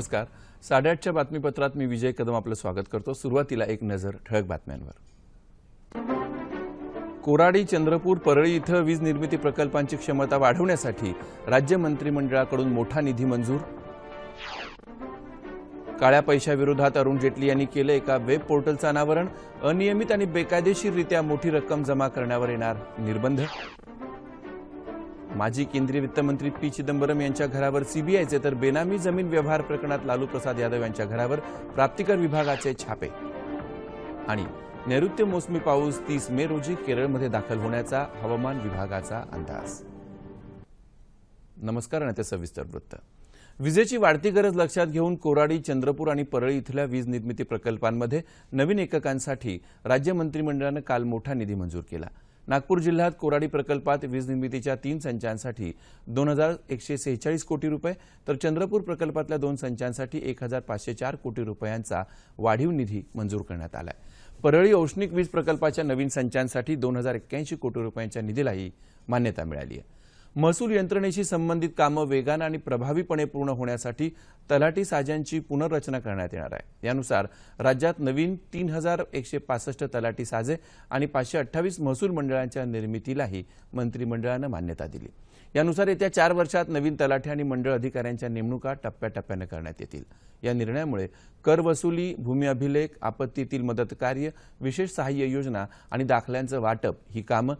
नमस्कार. साडेआठच्या बातमीपत्रात मी विजय कदम आपलं स्वागत करतो. सुरुवातीला एक नजर ठळक बातम्यांवर. कोराडी चंद्रपूर परळी इथं वीज निर्मिती प्रकल्पांची क्षमता वाढवण्यासाठी राज्य मंत्रिमंडळाकडून मोठा निधी मंजूर. काळ्या पैशाविरोधात अरुण जेटली यांनी केलं एका वेब पोर्टलचं अनावरण. अनियमित आणि बेकायदेशीररित्या मोठी रक्कम जमा करण्यावर येणार निर्बंध. माजी केंद्रीय वित्तमंत्री पी चिदंबरम यांच्या घरावर सीबीआयचे तर बेनामी जमीन व्यवहार प्रकरणात लालू प्रसाद यादव यांच्या घरावर प्राप्तिकर विभागाचे छापे. आणि नैऋत्य मोसमी पाऊस तीस मे रोजी केरळमध्ये दाखल होण्याचा हवामान विभागाचा अंदाज. नमस्कार आणि ते सविस्तर वृत्त. विजेची वाढती गरज लक्षात घेऊन कोराडी चंद्रपूर आणि परळी इथल्या वीज निर्मिती प्रकल्पांमध्ये नवीन एककांसाठी राज्य मंत्रिमंडळानं काल मोठा निधी मंजूर केला. नागपूर जिल्ह्यात कोराडी प्रकल्पात वीज निर्मितीच्या तीन संचांसाठी दोन हजार एकशे सेहेचाळीस कोटी रुपये तर चंद्रपूर प्रकल्पातल्या दोन संचांसाठी एक हजार पाचशे चार कोटी रुपयांचा वाढीव निधी मंजूर करण्यात आलाय. परळी औष्णिक वीज प्रकल्पाच्या नवीन संचांसाठी दोन हजार एक्क्याऐंशी कोटी रुपयांच्या निधीलाही मान्यता मिळाली आहे. महसूल यंत्रणेशी संबंधित कामं वेगानं आणि प्रभावीपणे पूर्ण होण्यासाठी तलाठी साज्यांची पुनर्रचना करण्यात येणार आहे. यानुसार राज्यात नवीन तीन हजार एकशे पासष्ट तलाठी साजे आणि पाचशे अठ्ठावीस महसूल मंडळांच्या निर्मितीलाही मंत्रिमंडळानं मान्यता दिली. यानुसार येत्या चार वर्षात नवीन तलाठी आणि मंडळ अधिकाऱ्यांच्या नेमणुका टप्प्याटप्प्यानं करण्यात येतील. या निर्णयामुळे कर वसुली भूमी अभिलेख आपत्तीतील मदत कार्य विशेष सहाय्य योजना आणि दाखल्यांचं वाटप ही कामं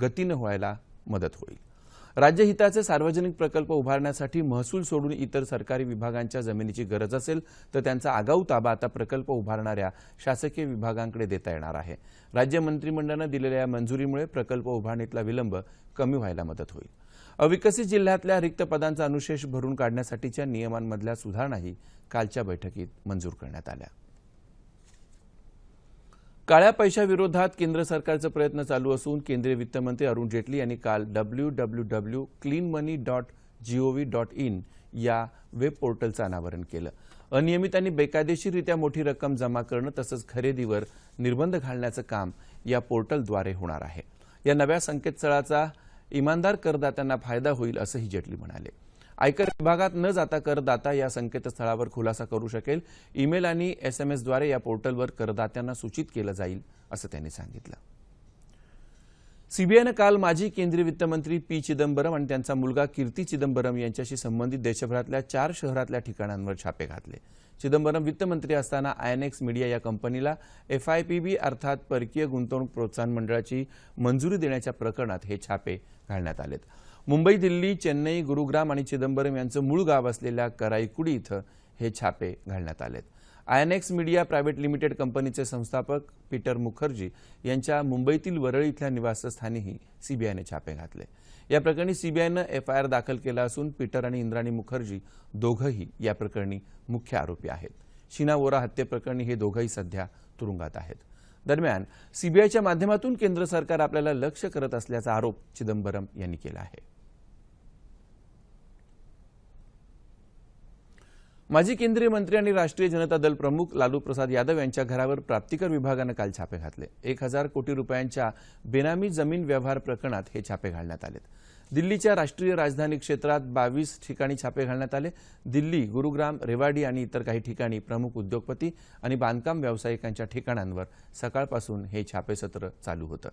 गतीनं व्हायला मदत होईल. राज्यहिताचे सार्वजनिक प्रकल्प उभारण्यासाठी महसूल सोडून इतर सरकारी विभागांच्या जमिनीची गरज असेल तर त्यांचा आगाऊ ताबा आता प्रकल्प उभारणाऱ्या शासकीय विभागांकडे देता येणार आहे. राज्य मंत्रिमंडळानं दिलेल्या या मंजुरीमुळे प्रकल्प उभारणीतला विलंब कमी व्हायला मदत होईल. अविकसित जिल्ह्यातल्या रिक्त पदांचा अनुशेष भरून काढण्यासाठीच्या नियमांमधल्या सुधारणाही कालच्या बैठकीत मंजूर करण्यात आल्या. काळ्या पैशाविरोधात केंद्र सरकारचे प्रयत्न चालू असून केंद्रीय वित्तमंत्री अरुण जेटली यांनी काल W W W clean money dot G O V dot web पोर्टलचं अनावरण केलं. अनियमित आणि बेकायदेशीररित्या मोठी रक्कम जमा करणं तसंच खरेदीवर निर्बंध घालण्याचं काम या पोर्टलद्वारे होणार आहे. या नव्या संकेतस्थळाचा इमानदार करदात्यांना फायदा होईल असंही जेटली म्हणाले. आयकर विभागात न जाता करदाता या संकेतस्थळावर खुलासा करू शकेल. ईमेल आणि एसएमएसद्वारे या पोर्टलवर करदात्यांना सूचित केलं जाईल असं त्यांनी सांगितलं. सीबीआयनं काल माजी केंद्रीय वित्तमंत्री पी चिदंबरम आणि त्यांचा मुलगा कीर्ती चिदंबरम यांच्याशी संबंधित देशभरातल्या चार शहरातल्या ठिकाणांवर छापे घातले. चिदंबरम वित्तमंत्री असताना आयएनएक्स मीडिया या कंपनीला एफआयपीबी अर्थात परकीय गुंतवणूक प्रोत्साहन मंडळाची मंजुरी देण्याच्या प्रकरणात हे छापे घालण्यात आलेत. मुंबई दिल्ली चेन्नई गुरुग्राम आणि चिदंबरम यांचं मूळ गाव असलेल्या कराईकुडी इथं हे छापे घालण्यात आलेत. आयएनएक्स मीडिया प्रायव्हेट लिमिटेड कंपनीचे संस्थापक पीटर मुखर्जी यांच्या मुंबईतील वरळी इथल्या निवासस्थानीही सीबीआयने छापे घातले. या प्रकरणी सीबीआयनं एफआयआर दाखल केला असून पीटर आणि इंद्राणी मुखर्जी दोघंही या प्रकरणी मुख्य आरोपी आहेत. शीना वोरा हत्येप्रकरणी हे दोघंही सध्या तुरुंगात आहेत. दरम्यान सीबीआयच्या माध्यमातून केंद्र सरकार आपल्याला लक्ष करत असल्याचा आरोप चिदंबरम यांनी केला आहे. माजी केंद्रीय मंत्री आणि राष्ट्रीय जनता दल प्रमुख लालू प्रसाद यादव यांच्या घरावर प्राप्तिकर विभागानं काल छापे घातले. एक हजार कोटी रुपयांच्या बेनामी जमीन व्यवहार प्रकरणात हे छापे घालण्यात आलेत. दिल्लीच्या राष्ट्रीय राजधानी क्षेत्रात बावीस ठिकाणी छापे घालण्यात आले. दिल्ली गुरुग्राम रेवाडी आणि इतर काही ठिकाणी प्रमुख उद्योगपती आणि बांधकाम व्यावसायिकांच्या ठिकाणांवर सकाळपासून हे छापेसत्र चालू होतं.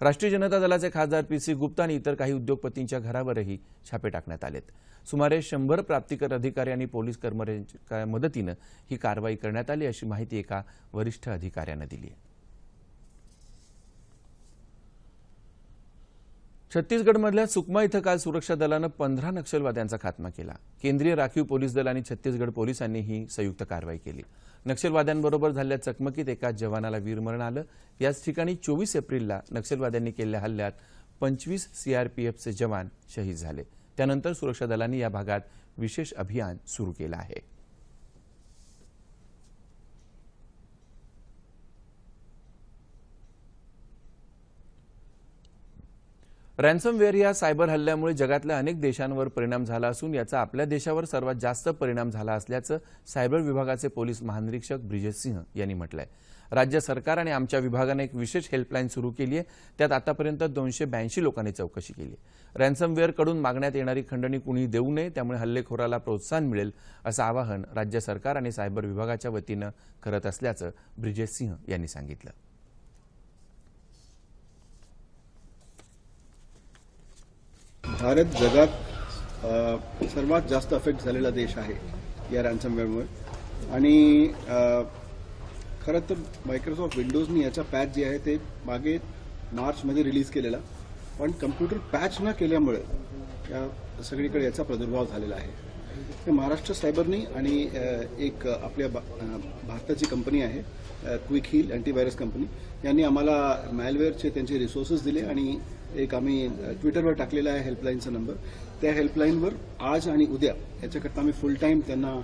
राष्ट्रीय जनता दलाचे खासदार पी सी गुप्ता आणि इतर काही उद्योगपतींच्या घरावरही छापे टाकण्यात आलेत. सुमारे शंभर प्राप्तिकर अधिकारी आणि पोलीस कर्मचाऱ्यांच्या मदतीनं ही कारवाई करण्यात आली अशी माहिती एका वरिष्ठ अधिकाऱ्यानं दिली आहे. छत्तीसगडमधल्या सुकमा इथं काल सुरक्षा दलानं पंधरा नक्षलवाद्यांचा खात्मा केला. केंद्रीय राखीव पोलीस दल आणि छत्तीसगड पोलिसांनी ही संयुक्त कारवाई केली. नक्षलवाद्यांबरोबर झालेल्या चकमकीत एका जवानाला वीरमरण आलं. याच ठिकाणी चोवीस एप्रिलला नक्षलवाद्यांनी केलेल्या हल्ल्यात पंचवीस सीआरपीएफचे जवान शहीद झाले. त्यानंतर सुरक्षा दलांनी या भागात विशेष अभियान सुरू केलं आहे. रॅन्समवेअर या सायबर हल्ल्यामुळे जगातल्या अनेक देशांवर परिणाम झाला असून याचा आपल्या देशावर सर्वात जास्त परिणाम झाला असल्याचं सायबर विभागाचे पोलीस महानिरीक्षक ब्रिजेश सिंह यांनी म्हटलंय. राज्य सरकार आणि आमच्या विभागाने एक विशेष हेल्पलाईन सुरू केली आहे त्यात आतापर्यंत दोनशे ब्याऐंशी लोकांनी चौकशी केली आहे रॅन्समवेअरकडून मागण्यात येणारी खंडणी कुणी देऊ नये त्यामुळे हल्लेखोराला प्रोत्साहन मिळेल असं आवाहन राज्य सरकार आणि सायबर विभागाच्या वतीनं करत असल्याचं ब्रिजेश सिंह यांनी सांगितलं. भारत जगात सर्वात जास्त अफेक्ट झालेला देश आहे या रॅन्समवेअरमुळे आणि खरं तर मायक्रोसॉफ्ट विंडोजनी याचा पॅच जे आहे ते मागे मार्चमध्ये रिलीज केलेला. पण कम्प्युटर पॅच न केल्यामुळे या सगळीकडे याचा प्रादुर्भाव झालेला आहे. महाराष्ट्र सायबरनी आणि एक आपल्या भारताची कंपनी आहे क्विक हिल अँटीव्हायरस कंपनी यांनी आम्हाला मॅलवेअरचे त्यांचे रिसोर्सेस दिले आणि एक आम्ही ट्विटरवर टाकलेला आहे हेल्पलाईनचा नंबर त्या हेल्पलाईनवर आज आणि उद्या याच्याकरता आम्ही फुल टाईम त्यांना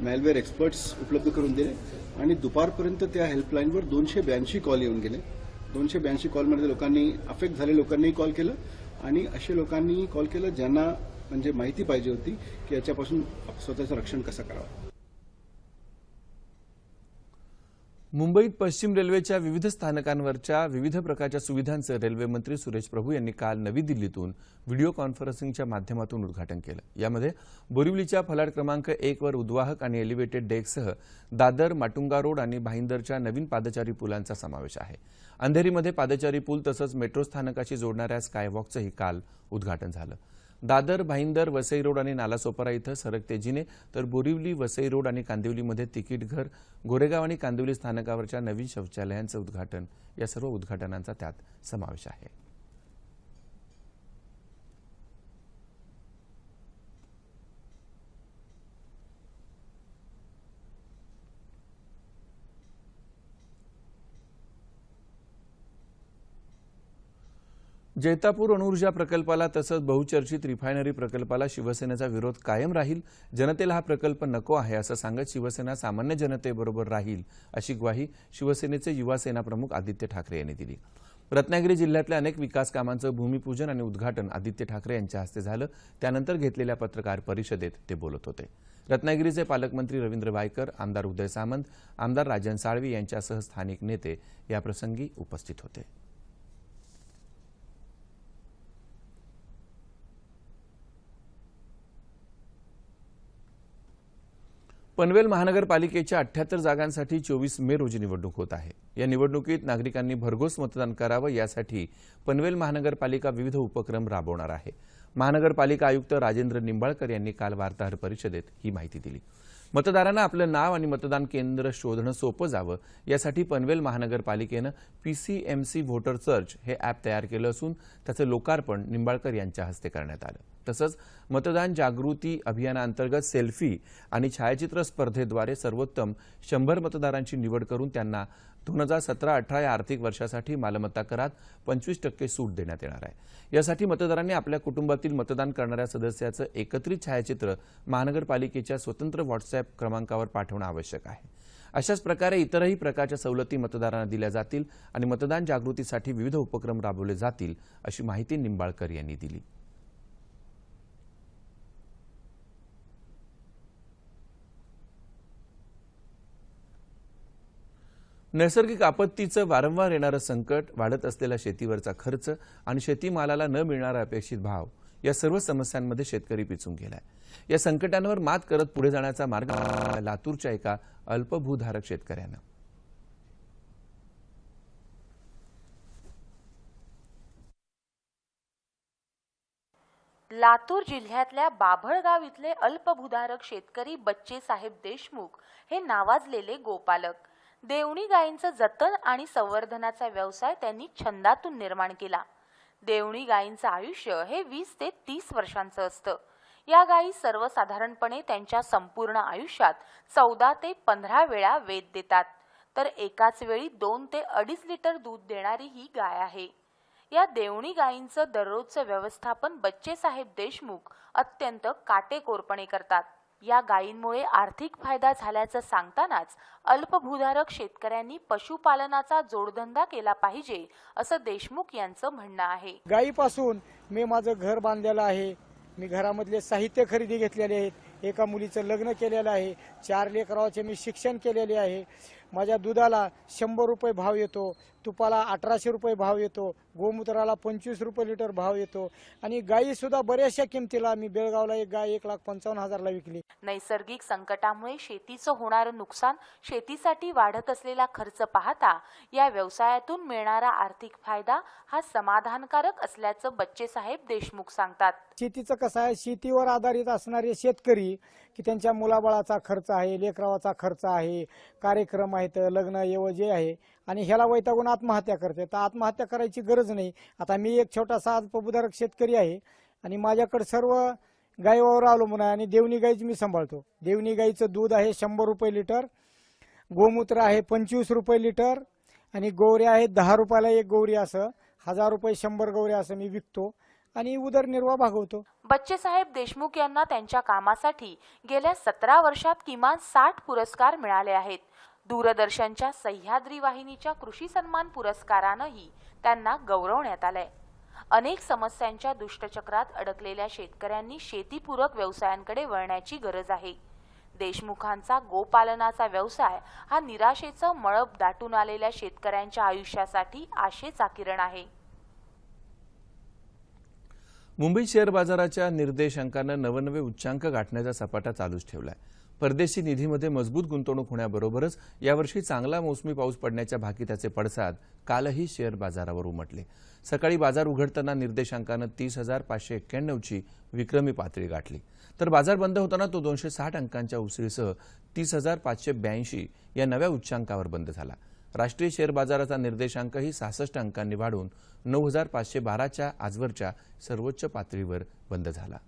मॅलवेअर एक्सपर्ट्स उपलब्ध करून दिले. आणि दुपारपर्यंत त्या हेल्पलाईनवर दोनशे ब्याऐंशी कॉल येऊन गेले. दोनशे ब्याऐंशी कॉलमध्ये लोकांनी अफेक्ट झाले लोकांनीही कॉल केलं. आणि असे लोकांनी कॉल केलं ज्यांना म्हणजे माहिती पाहिजे होती की याच्यापासून स्वतःचं रक्षण कसं करावं. मुंबईत पश्चिम रेल्वेच्या विविध स्थानकांवरच्या विविध प्रकारच्या सुविधांचं रेल्वेमंत्री सुरेश प्रभू यांनी काल नवी दिल्लीतून व्हिडिओ कॉन्फरन्सिंगच्या माध्यमातून उद्घाटन केलं. यामध्ये बोरिवलीच्या फलाट क्रमांक एकवर उद्वाहक आणि एलिव्हेटेड डेकसह दादर माटुंगा रोड आणि भाईंदरच्या नवीन पादचारी पुलांचा समावेश आहे. अंधेरीमध्ये पादचारी पूल तसंच मेट्रो स्थानकाशी जोडणाऱ्या स्कायवॉकचंही काल उद्घाटन झालं. दादर भाईंदर वसई रोड आणि नालासोपारा इथं सरकते जिने तर बोरिवली वसई रोड आणि कांदिवलीमध्ये तिकीट घर गोरेगाव आणि कांदिवली स्थानकावरच्या नवीन शौचालयांचं उद्घाटन. या सर्व उद्घाटनांचा त्यात समावेश आहे. जैतापूर अणुऊर्जा प्रकल्पाला तसंच बहुचर्चित रिफायनरी प्रकल्पाला शिवसेनेचा विरोध कायम राहील. जनतेला हा प्रकल्प नको आहे असं सांगत शिवसेना सामान्य जनतेबरोबर राहील अशी ग्वाही शिवसेनेचे युवा सेना प्रमुख आदित्य ठाकरे यांनी दिली. रत्नागिरी जिल्ह्यातल्या अनेक विकास कामांचं भूमिपूजन आणि उद्घाटन आदित्य ठाकरे यांच्या हस्ते झालं. त्यानंतर घेतलेल्या पत्रकार परिषदेत ते बोलत होते. रत्नागिरीचे पालकमंत्री रवींद्र वायकर आमदार उदय सामंत आमदार राजन साळवी यांच्यासह स्थानिक नेते याप्रसंगी उपस्थित होते. पनवेल महानगरपालिकेच्या अठ्याहत्तर जागांसाठी चोवीस मे रोजी निवडणूक होत आहे. या निवडणुकीत नागरिकांनी भरघोस मतदान करावं यासाठी पनवेल महानगरपालिका विविध उपक्रम राबवणार आहे. महानगरपालिका आयुक्त राजेंद्र निंबाळकर यांनी काल वार्ताहर परिषदेत ही माहिती दिली. मतदारांना आपलं नाव आणि मतदान केंद्र शोधणं सोपं जावं यासाठी पनवेल महानगरपालिकेनं पीसीएमसी व्होटर सर्च हे अॅप तयार केलं असून त्याचं लोकार्पण निंबाळकर यांच्या हस्ते करण्यात आलं. तसंच मतदान जागृती अभियानाअंतर्गत सेल्फी आणि छायाचित्र स्पर्धेद्वारे सर्वोत्तम शंभर मतदारांची निवड करून त्यांना दोन हजार सतरा अठरा या आर्थिक वर्षासाठी मालमत्ता करात पंचवीस टक्के सूट देण्यात येणार आहे. यासाठी मतदारांनी आपल्या कुटुंबातील मतदान करणाऱ्या सदस्याचं एकत्रित छायाचित्र महानगरपालिकेच्या स्वतंत्र व्हॉट्सअप क्रमांकावर पाठवणं आवश्यक आहे. अशाच प्रकारे इतरही प्रकारच्या सवलती मतदारांना दिल्या जातील आणि मतदान जागृतीसाठी विविध उपक्रम राबवले जातील अशी माहिती निंबाळकर यांनी दिली. नैसर्गिक आपत्तीचं वारंवार येणारं संकट वाढत असलेला शेतीवरचा खर्च आणि शेतीमालाला न मिळणारा अपेक्षित भाव या सर्व समस्यांमध्ये शेतकरी पिचून गेलाय. या संकटांवर मात करत पुढे जाण्याचा मार्ग लातूरच्या एका अल्पभूधारक शेतकऱ्यानं. लातूर जिल्ह्यातल्या बाभळगाव इथले अल्पभूधारक शेतकरी बच्चे साहेब देशमुख हे नावाजलेले गोपालक. देवणी गायींचं जतन आणि संवर्धनाचा व्यवसाय त्यांनी छंदातून निर्माण केला. देवणी गायींचं आयुष्य हे वीस ते तीस वर्षांचं असतं. या गायी सर्वसाधारणपणे त्यांच्या संपूर्ण आयुष्यात चौदा ते पंधरा वेळा वेद देतात. तर एकाच वेळी दोन ते अडीच लिटर दूध देणारी ही गाय आहे. या देवणी गायींचं दररोजचं व्यवस्थापन बच्चेसाहेब देशमुख अत्यंत काटेकोरपणे करतात. या गायींमुळे आर्थिक फायदा झाल्याचं सांगतानाच अल्पभूधारक शेतकऱ्यांनी पशुपालनाचा जोडधंदा केला पाहिजे असं देशमुख यांचं म्हणणं आहे. गायीपासून मी माझं घर बांधलेलं आहे. मी घरामधले साहित्य खरेदी घेतलेले आहेत. एका मुलीचं लग्न केलेलं आहे. चार लेकराचे मी शिक्षण केलेले आहे. माझ्या दुधाला शंभर रुपये भाव येतो तुपाला अठराशे रुपये भाव येतो गोमूत्राला पंचवीस रुपये लिटर भाव येतो. आणि गायी सुद्धा बऱ्याचशा किमतीला मी बेळगावला एक गाय एक लाख पंचावन्न हजारला विकली. नैसर्गिक संकटामुळे शेतीचं होणारं नुकसान शेतीसाठी वाढत असलेला खर्च पाहता या व्यवसायातून मिळणारा आर्थिक फायदा हा समाधानकारक असल्याचं बच्चेसाहेब देशमुख सांगतात. शेतीचं कसं आहे? शेतीवर आधारित असणारे शेतकरी की त्यांच्या मुलाबाळाचा खर्च आहे लेकरावाचा खर्च आहे कार्यक्रम आहेत लग्न येव जे आहे आणि ह्याला वैतागून आत्महत्या करते. तर आत्महत्या करायची गरज नाही. आता मी एक छोटासा अल्पभूधारक शेतकरी आहे आणि माझ्याकडे सर्व गायीवर अवलंबून आहे आणि देवणी गाईच मी सांभाळतो. देवणी गाईचं दूध आहे शंभर रुपये लिटर गोमूत्र आहे पंचवीस रुपये लिटर आणि गोवऱ्या आहेत दहा रुपयाला एक गौरी असं हजार रुपये शंभर गौऱ्या असं मी विकतो. आणि उदरनिर्वाह भागवतो. बच्चेसाहेब देशमुख यांना त्यांच्या कामासाठी गेल्या सतरा वर्षात किमान साठ पुरस्कार मिळाले आहेत. दूरदर्शनच्या सह्याद्री वाहिनीच्या कृषी सन्मान पुरस्कारानंही त्यांना गौरवण्यात आलंय. अनेक समस्यांच्या दुष्टचक्रात अडकलेल्या शेतकऱ्यांनी शेतीपूरक व्यवसायांकडे वळण्याची गरज आहे. देशमुखांचा गोपालनाचा व्यवसाय हा निराशेचं मळब दाटून आलेल्या शेतकऱ्यांच्या आयुष्यासाठी आशेचा किरण आहे. मुंबई शेअर बाजाराच्या निर्देशांकानं नवनवे उच्चांक गाठण्याचा सपाटा चालूच ठेवलाय. परदेशी निधीमध्ये मजबूत गुंतवणूक होण्याबरोबरच यावर्षी चांगला मोसमी पाऊस पडण्याच्या भाकिताचे पडसाद कालही शेअर बाजारावर उमटले. सकाळी बाजार उघडताना निर्देशांकानं तीस हजार पाचशे एक्क्याण्णवची विक्रमी पातळी गाठली. तर बाजार बंद होताना तो दोनशे साठ अंकांच्या उसळीसह तीस हजार पाचशे ब्याऐंशी या नव्या उच्चांकावर बंद झाला. राष्ट्रीय शेअर बाजाराचा निर्देशांकही सहासष्ट अंकांनी वाढून नऊ हजार पाचशे बाराच्या आजवरच्या सर्वोच्च पातळीवर बंद झाला.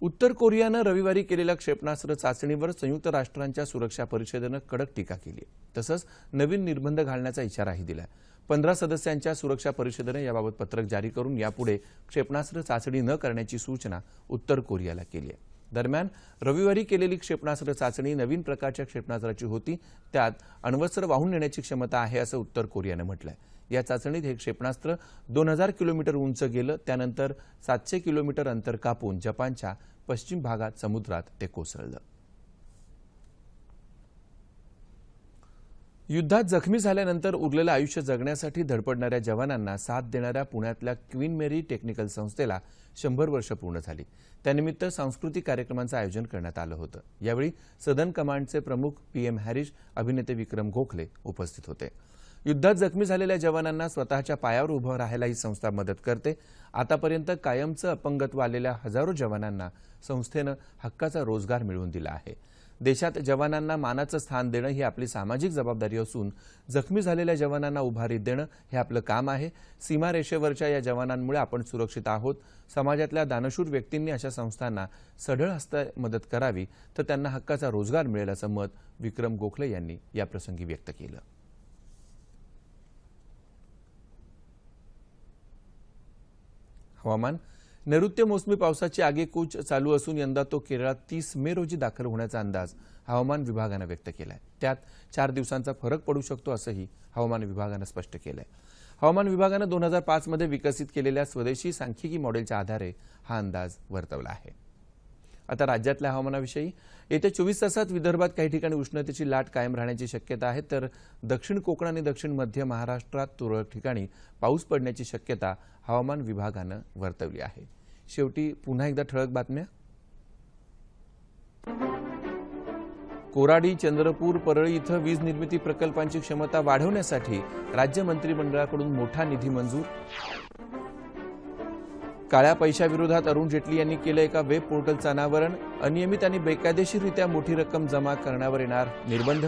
उत्तर कोरियानं रविवारी केलेल्या क्षेपणास्त्र चाचणीवर संयुक्त राष्ट्रांच्या सुरक्षा परिषदेनं कडक टीका केली. तसंच नवीन निर्बंध घालण्याचा इशाराही दिला. पंधरा सदस्यांच्या सुरक्षा परिषदेनं याबाबत पत्रक जारी करून यापुढे क्षेपणास्त्र चाचणी न करण्याची सूचना उत्तर कोरियाला केली आहे. दरम्यान रविवारी केलेली क्षेपणास्त्र चाचणी नवीन प्रकारच्या क्षेपणास्त्राची होती. त्यात अण्वस्त्र वाहून नेण्याची क्षमता आहे असं उत्तर कोरियानं म्हटलंय. या चाचणीत हे क्षेपणास्त्र दोन हजार किलोमीटर उंच गेलं त्यानंतर सातशे किलोमीटर अंतर कापून जपानच्या पश्चिम भागात समुद्रात ते कोसळलं. युद्धात जखमी झाल्यानंतर उरलेलं आयुष्य जगण्यासाठी धडपडणाऱ्या जवानांना साथ देणाऱ्या पुण्यातल्या क्वीन मेरी टेक्निकल संस्थेला शंभर वर्ष पूर्ण झाली. त्यानिमित्त सांस्कृतिक कार्यक्रमांचं आयोजन करण्यात आलं होतं. यावेळी सदन कमांडचे प्रमुख पी एम हॅरिस अभिनेते विक्रम गोखले उपस्थित होते. युद्धात जखमी झालेल्या जवानांना स्वतःच्या पायावर उभं राहायला ही संस्था मदत करते. आतापर्यंत कायमचं अपंगत्व आलेल्या हजारो जवानांना संस्थेनं हक्काचा रोजगार मिळवून दिला आहे. देशात जवानांना मानाचं स्थान देणं ही आपली सामाजिक जबाबदारी असून जखमी झालेल्या जवानांना उभारी देणं हे आपलं काम आहे. सीमारेषेवरच्या या जवानांमुळे आपण सुरक्षित आहोत. समाजातल्या दानशूर व्यक्तींनी अशा संस्थांना सढळ हस्त मदत करावी तर त्यांना हक्काचा रोजगार मिळेल असं मत विक्रम गोखले यांनी याप्रसंगी व्यक्त केलं. हवामान नैऋत्य मोसमी पावसाची आगेकूच चालू असून यंदा तो केरळात तीस मे रोजी दाखल होण्याचा अंदाज हवामान विभागानं व्यक्त केलाय. त्यात चार दिवसांचा फरक पडू शकतो असंही हवामान विभागानं स्पष्ट केलंय. हवामान विभागानं दोन हजार पाचमध्ये विकसित केलेल्या स्वदेशी सांख्यिकी मॉडेलच्या आधारे हा अंदाज वर्तवला आहे. आता राज्यातल्या हवामानाविषयी येत्या चोवीस तासात विदर्भात काही ठिकाणी उष्णतेची लाट कायम राहण्याची शक्यता आहे तर दक्षिण कोकण आणि दक्षिण मध्य महाराष्ट्रात तुरळक ठिकाणी पाऊस पडण्याची शक्यता हवामान विभागानं वर्तवली आहे. शेवटी पुन्हा एकदा ठळक बातम्या. कोराडी चंद्रपूर परळी इथं वीज निर्मिती प्रकल्पांची क्षमता वाढवण्यासाठी राज्य मंत्रिमंडळाकडून मोठा निधी मंजूर. काळ्या पैशाविरोधात अरुण जेटली यांनी केलं एका वेब पोर्टलचं अनावरण. अनियमित आणि बेकायदेशीररित्या मोठी रक्कम जमा करण्यावर येणार निर्बंध.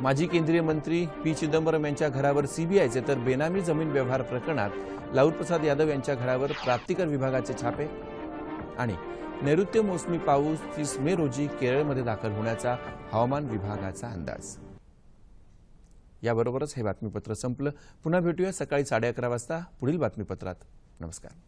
माजी केंद्रीय मंत्री पी चिदंबरम यांच्या घरावर सीबीआयचे तर बेनामी जमीन व्यवहार प्रकरणात लालूप्रसाद यादव यांच्या घरावर प्राप्तिकर विभागाचे छापे आणि नैऋत्य मोसमी पाऊस तीस मे रोजी केरळमध्ये दाखल होण्याचा हवामान विभागाचा अंदाज. याबरोबरच हे बातमीपत्र संपलं. पुन्हा भेटूया सकाळी साडे अकरा वाजता. पुढील बातमीपत्रात. नमस्कार.